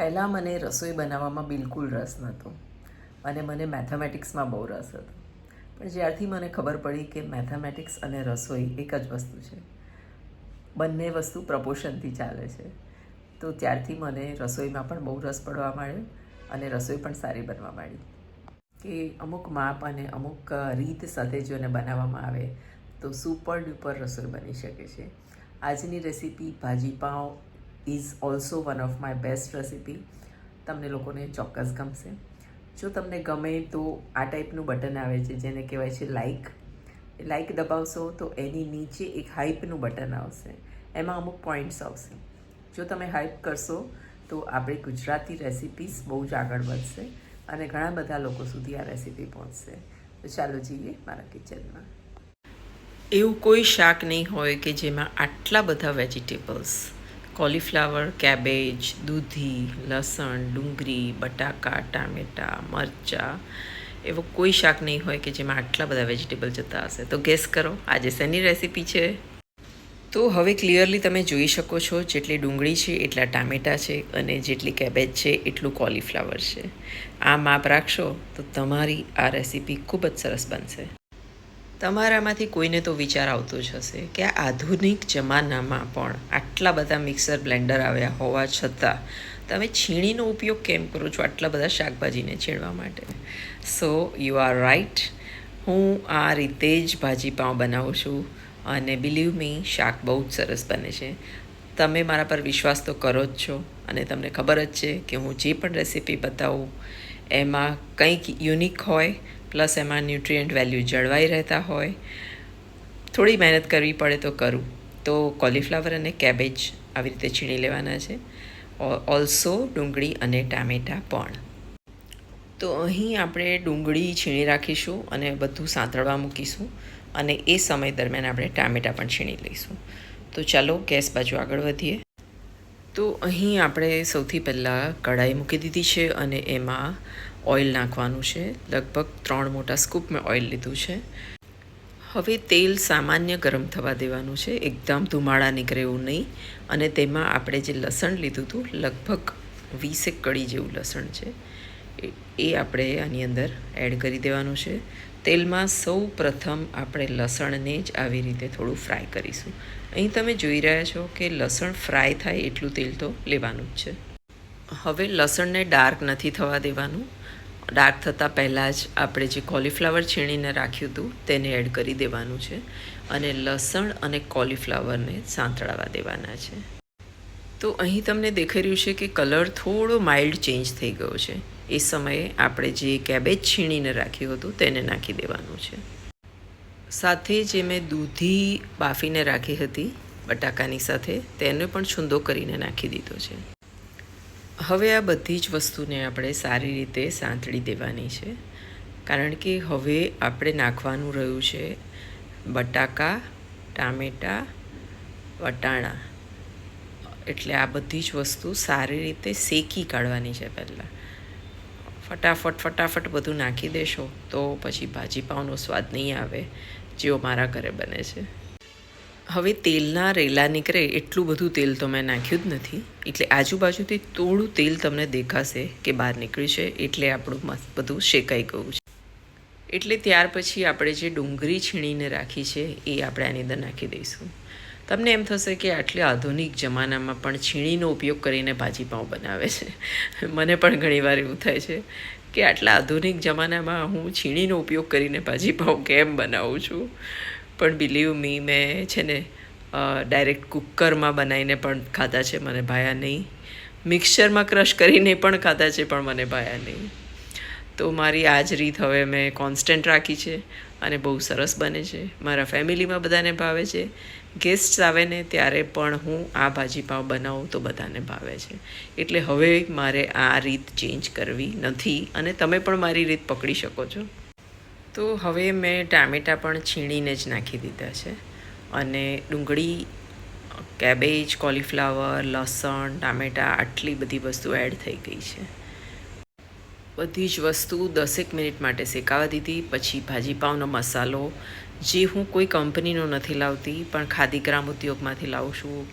પહેલાં મને રસોઈ બનાવવામાં બિલકુલ રસ નહોતો. અને મને મેથેમેટિક્સમાં બહુ રસ હતો. પણ જ્યારથી મને ખબર પડી કે મેથેમેટિક્સ અને રસોઈ એક જ વસ્તુ છે. બંને વસ્તુ પ્રપોશનથી ચાલે છે. તો ત્યારથી મને રસોઈમાં પણ બહુ રસ પડવા માંડ્યો અને રસોઈ પણ સારી બનવા માંડી. કે અમુક માપ અને અમુક રીત સાથે જો એને બનાવવામાં આવે તો સુપર ડુપર રસોઈ બની શકે છે. આજની recipe bhaji pav is also one of my best recipe તમને લોકોને ચોક્કસ ગમશે. જો તમને ગમે તો આ ટાઈપનું બટન આવે છે, જેને કહેવાય છે લાઇક લાઇક દબાવશો તો એની નીચે એક હાઇપનું બટન આવશે. એમાં અમુક પોઈન્ટ્સ આવશે. જો તમે હાઇપ કરશો તો આપણી ગુજરાતી રેસિપીસ બહુ જ આગળ વધશે અને ઘણા બધા લોકો સુધી આ રેસીપી પહોંચશે. તો ચાલો જઈએ મારા કિચનમાં એવું કોઈ શાક નહીં હોય કે જેમાં આટલા બધા વેજીટેબલ્સ કોલીફ્લાવર, કેબેજ, દૂધી, લસણ, ડુંગળી, બટાકા, ટામેટાં, મરચાં, એવો કોઈ શાક નહીં હોય કે જેમાં આટલા બધા વેજીટેબલ જતા હશે. તો ગેસ કરો, આજે શેની રેસીપી છે? તો હવે ક્લિયરલી તમે જોઈ શકો છો જેટલી ડુંગળી છે, એટલા ટામેટાં છે અને જેટલી કેબેજ છે, એટલું કોલીફ્લાવર છે. આ માપ રાખશો તો તમારી આ રેસીપી ખૂબ જ સરસ બનશે. તમારામાંથી કોઈને તો વિચાર આવતો જ હશે કે આધુનિક જમાનામાં પણ આટલા બધા મિક્સર બ્લેન્ડર આવ્યા હોવા છતાં તમે છીણીનો ઉપયોગ કેમ કરો છો આટલા બધા શાકભાજીને છીણવા માટે? સો યુ આર રાઈટ હું આ રીતે જ ભાજી પાઉં બનાવું છું અને બિલીવ મી શાક બહુ જ સરસ બને છે. તમે મારા પર વિશ્વાસ તો કરો જ છો અને તમને ખબર જ છે કે હું જે પણ રેસીપી બતાવું, એમાં કંઈક યુનિક હોય પ્લસ એમાં ન્યુટ્રિયન્ટ વેલ્યુ જળવાઈ રહેતા હોય, થોડી મહેનત કરવી પડે તો કરું. તો કોલીફ્લાવર અને કેબેજ આવી રીતે છીણી લેવાના છે. ઓલ્સો ડુંગળી અને ટામેટાં પણ. તો અહીં આપણે ડુંગળી છીણી રાખીશું અને બધું સાંતળવા મૂકીશું અને એ સમય દરમિયાન આપણે ટામેટાં પણ છીણી લઈશું. તો ચાલો ગેસ બાજુ આગળ વધીએ. તો અહીં આપણે સૌથી પહેલાં કઢાઈ મૂકી દીધી છે અને એમાં ઓઇલ નાખવાનું છે. લગભગ ત્રણ મોટા સ્કૂપ મેં ઓઇલ લીધું છે. હવે તેલ સામાન્ય ગરમ થવા દેવાનું છે. એકદમ ધુમાડા નીકળે એવું નહીં. અને તેમાં આપણે જે લસણ લીધું હતું, લગભગ વીસેક કળી જેવું લસણ છે. એ આપણે આની અંદર એડ કરી દેવાનું છે. તેલમાં સૌ પ્રથમ આપણે લસણને જ આવી રીતે થોડું ફ્રાય કરીશું. અહીં તમે જોઈ રહ્યા છો કે લસણ ફ્રાય થાય એટલું તેલ તો લેવાનું જ છે. હવે લસણને ડાર્ક નથી થવા દેવાનું. ડાર્ક થતાં પહેલાં જ આપણે જે કોલીફ્લાવર છીણીને રાખ્યું હતું, તેને એડ કરી દેવાનું છે અને લસણ અને કોલીફ્લાવરને સાંતળાવા દેવાના છે. તો અહીં તમને દેખાઈ રહ્યું છે કે કલર થોડો માઇલ્ડ ચેન્જ થઈ ગયો છે. એ સમયે આપણે જે કેબેજ છીણીને રાખ્યું હતું, તેને નાખી દેવાનું છે. સાથે જે મેં દૂધી બાફીને રાખી હતી, બટાકાની સાથે, તેને પણ છૂંદો કરીને નાખી દીધો છે. હવે આ બધી જ વસ્તુને આપણે સારી રીતે સાંતળી દેવાની છે. કારણ કે હવે આપણે નાખવાનું રહ્યું છે બટાકા, ટામેટાં, વટાણા. એટલે આ બધી જ વસ્તુ સારી રીતે શેકી કાઢવાની છે પહેલાં. ફટાફટ ફટાફટ બધું નાખી દેશો તો પછી ભાજી સ્વાદ નહીં આવે જેવો મારા ઘરે બને છે. હવે તેલના રેલા નીકળે એટલું બધું તેલ તો મેં નાખ્યું જ નથી. એટલે આજુબાજુથી થોડું તેલ તમને દેખાશે કે બહાર નીકળ્યું છે એટલે આપણું મસ્ત બધું શેકાઈ ગયું છે. એટલે ત્યાર પછી આપણે જે ડુંગળી છીણીને રાખી છે એ આપણે આની અંદર નાખી દઈશું. તમને એમ થશે કે આટલે આધુનિક જમાનામાં પણ છીણીનો ઉપયોગ કરીને ભાજીપાઉં બનાવે છે. મને પણ ઘણીવાર એવું થાય છે કે આટલા આધુનિક જમાનામાં હું છીણીનો ઉપયોગ કરીને ભાજીપાઉં કેમ બનાવું છું? પણ બિલીવ મી મેં છે ને ડાયરેક્ટ કુકરમાં બનાવીને પણ ખાધા છે, મને ભાયા નહીં. મિક્સરમાં ક્રશ કરીને પણ ખાધા છે, પણ મને ભાયા નહીં. તો મારી આ જ રીત હવે મેં કોન્સ્ટન્ટ રાખી છે અને બહુ સરસ બને છે. મારા ફેમિલીમાં બધાને ભાવે છે. ગેસ્ટ્સ આવે ને ત્યારે પણ હું આ ભાજી પાઉં બનાવું તો બધાને ભાવે છે. એટલે હવે મારે આ રીત ચેન્જ કરવી નથી અને તમે પણ મારી રીત પકડી શકો છો. તો હવે મેં ટામેટાં પણ છીણીને જ નાખી દીધા છે. અને ડુંગળી, કેબેજ, કોલીફ્લાવર, લસણ, ટામેટાં આટલી બધી વસ્તુ એડ થઈ ગઈ છે. બધી જ વસ્તુ દસેક મિનિટ માટે શેકાવા દીધી, પછી ભાજીપાઉંનો મસાલો, જે હું કોઈ કંપનીનો નથી લાવતી, પણ ખાદી ગ્રામ ઉદ્યોગમાંથી લાવું છું.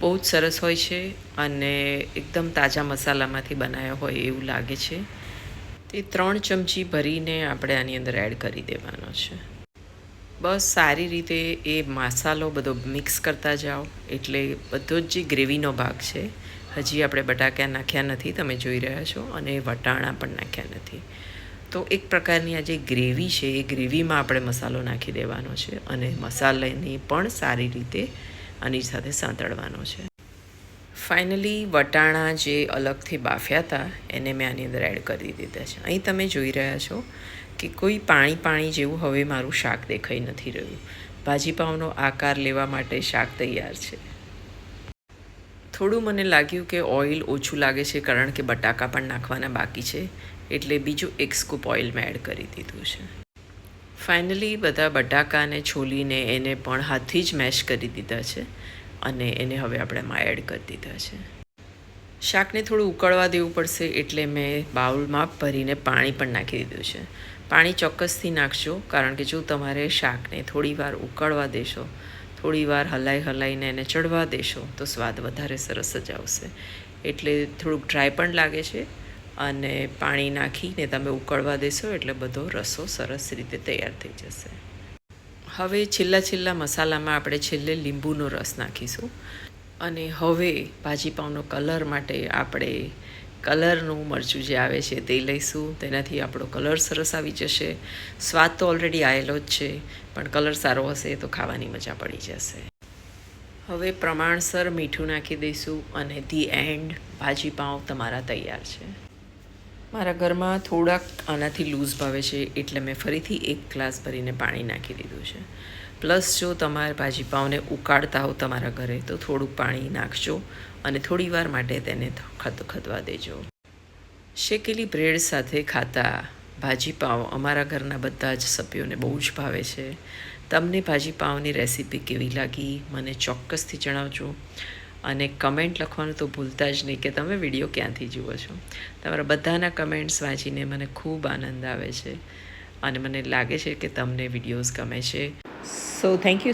બહુ જ સરસ હોય છે અને એકદમ તાજા મસાલામાંથી બનાવ્યા હોય એવું લાગે છે. તે ત્રણ ચમચી ભરીને આપણે આની અંદર એડ કરી દેવાનો છે. બસ સારી રીતે એ મસાલો બધો મિક્સ કરતા જાઓ. એટલે બધો જ જે ગ્રેવીનો ભાગ છે, હજી આપણે બટાકા નાખ્યા નથી, તમે જોઈ રહ્યા છો, અને વટાણા પણ નાખ્યા નથી. તો એક પ્રકારની આ જે ગ્રેવી છે, એ ગ્રેવીમાં આપણે મસાલો નાખી દેવાનો છે અને મસાલાને પણ સારી રીતે આની સાથે સાંતળવાનો છે. ફાઇનલી વટાણા જે અલગથી બાફ્યા હતા, એને મેં આની અંદર એડ કરી દીધા છે. અહીં તમે જોઈ રહ્યા છો કે કોઈ પાણી પાણી જેવું હવે મારું શાક દેખાઈ નથી રહ્યું. ભાજીપાવનો આકાર લેવા માટે શાક તૈયાર છે. થોડું મને લાગ્યું કે ઓઇલ ઓછું લાગે છે કારણ કે બટાકા પણ નાખવાના બાકી છે, એટલે બીજું એક સ્કૂપ ઓઇલ મેં એડ કરી દીધું છે. ફાઇનલી બધા બટાકાને છોલીને એને પણ હાથથી જ મેશ કરી દીધા છે. અને એને હવે આપણે એમાં એડ કરી દીધા છે. શાકને થોડું ઉકળવા દેવું પડશે એટલે મેં બાઉલમાં ભરીને પાણી પણ નાખી દીધું છે. પાણી ચોક્કસથી નાખજો કારણ કે જો તમારે શાકને થોડી વાર ઉકળવા દેશો, થોડી વાર હલાઈ હલાઈને એને ચડવા દેશો, તો સ્વાદ વધારે સરસ જ આવશે. એટલે થોડુંક ડ્રાય પણ લાગે છે અને પાણી નાખીને તમે ઉકળવા દેશો એટલે બધો રસો સરસ રીતે તૈયાર થઈ જશે. હવે છેલ્લા છેલ્લા મસાલામાં આપણે છેલ્લે લીંબુનો રસ નાખીશું. અને હવે ભાજીપાઉંનો કલર માટે આપણે કલરનું મરચું જે આવે છે તે લઈશું. તેનાથી આપણો કલર સરસ આવી જશે. સ્વાદ તો ઓલરેડી આવેલો જ છે, પણ કલર સારો હશે તો ખાવાની મજા પડી જશે. હવે પ્રમાણસર મીઠું નાખી દઈશું અને ધી એન્ડ ભાજીપાવ તમારા તૈયાર છે. મારા ઘરમાં થોડાક આનાથી લૂઝ ભાવે છે એટલે મેં ફરીથી એક ગ્લાસ ભરીને પાણી નાખી દીધું છે. પ્લસ જો તમારા ભાજીપાવને ઉકાળતા હો તમારા ઘરે, તો થોડુંક પાણી નાખજો અને થોડી વાર માટે તેને ખદખદવા દેજો. શેકેલી બ્રેડ સાથે ખાતા ભાજીપાવ અમારા ઘરના બધા જ સભ્યોને બહુ જ ભાવે છે. તમને ભાજીપાવની રેસીપી કેવી લાગી, મને ચોક્કસથી જણાવજો. અને કમેન્ટ લખવાનું તો ભૂલતા જ નહીં કે તમે વીડિયો ક્યાંથી જુઓ છો. તમારા બધાના કમેન્ટ્સ વાંચીને મને ખૂબ આનંદ આવે છે. અને મને લાગે છે કે તમને વિડીયોઝ ગમે છે. So thank you